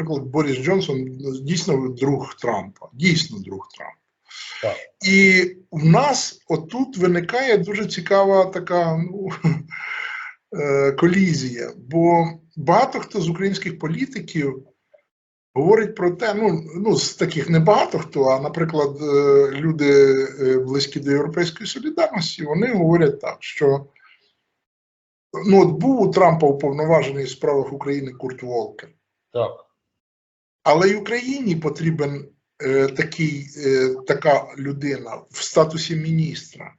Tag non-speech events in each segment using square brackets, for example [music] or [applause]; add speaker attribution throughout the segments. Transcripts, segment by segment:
Speaker 1: наприклад, Борис Джонсон дійсно друг Трампа, дійсно друг Трампа.
Speaker 2: Так.
Speaker 1: І в нас отут виникає дуже цікава така ну, [laughs] е, колізія. Бо багато хто з українських політиків говорить про те, ну, ну з таких не багато хто, а, наприклад, е, люди е, близькі до Європейської солідарності, вони говорять так, що ну, от був у Трампа уповноважений в справах України Курт Волкер.
Speaker 2: Так.
Speaker 1: Але й Україні потрібен е, такий, е, така людина в статусі міністра.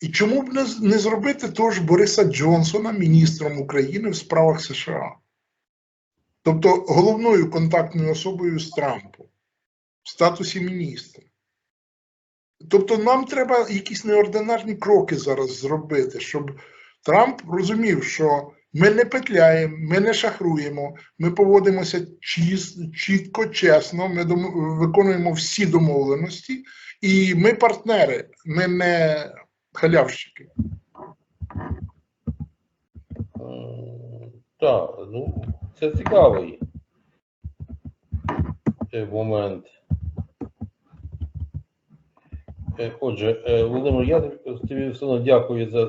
Speaker 1: І чому б не, не зробити того Бориса Джонсона міністром України в справах США? Тобто головною контактною особою з Трампом в статусі міністра. Тобто нам треба якісь неординарні кроки зараз зробити, щоб Трамп розумів, що ми не петляємо, ми не шахруємо, ми поводимося чітко, чесно, ми виконуємо всі домовленості, і ми партнери, ми не халявщики.
Speaker 2: Так, ну, це цікавий е, момент. Е, Отже, е, Володимир, я тобі все одно дякую за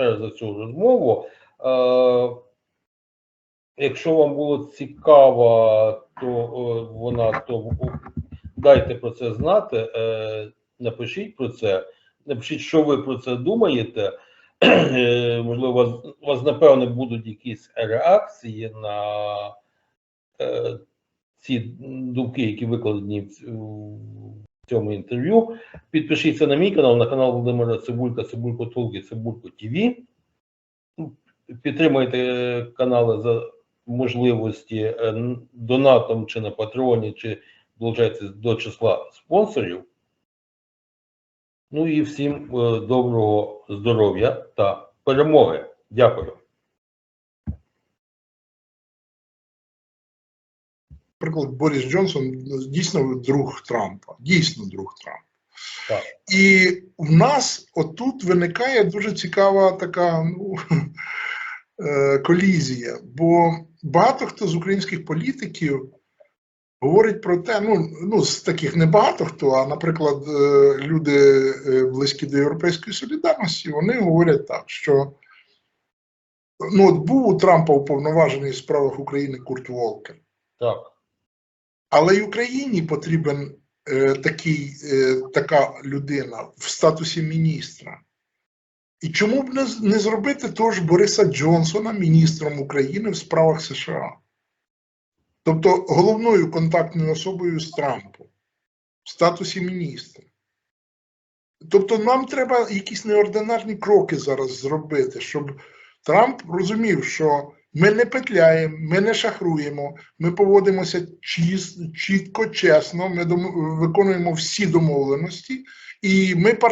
Speaker 2: е, за цю розмову. Е, Якщо вам було цікаво, то е, вона то дайте про це знати, е, напишіть про це, напишіть, що ви про це думаєте. [clears throat] Можливо, у вас, у вас напевне будуть якісь реакції на е, ці думки, які викладені в, в цьому інтерв'ю. Підпишіться на мій канал, на канал Володимира Цибулька, Цибулько Толки, Цибулько ТВ. Підтримайте канали за можливості е, донатом чи на Патреоні, чи долучайтесь до числа спонсорів. Ну і всім е, доброго здоров'я та перемоги. Дякую.
Speaker 1: Наприклад, Борис Джонсон дійсно друг Трампа, дійсно друг Трампа.
Speaker 2: Так.
Speaker 1: І в нас отут виникає дуже цікава така ну, е, колізія. Бо багато хто з українських політиків говорить про те, ну, ну з таких не багато хто, а, наприклад, е, люди е, близькі до Європейської солідарності, вони говорять так, що ну, от був у Трампа уповноважений в справах України Курт Волкер.
Speaker 2: Так.
Speaker 1: Але й Україні потрібен е, такий, е, така людина в статусі міністра. І чому б не, не зробити того ж Бориса Джонсона міністром України в справах США? Тобто головною контактною особою з Трампом в статусі міністра. Тобто нам треба якісь неординарні кроки зараз зробити, щоб Трамп розумів, що ми не петляємо, ми не шахруємо, ми поводимося чіс- чітко, чесно, ми дом- виконуємо всі домовленості, і ми партнери.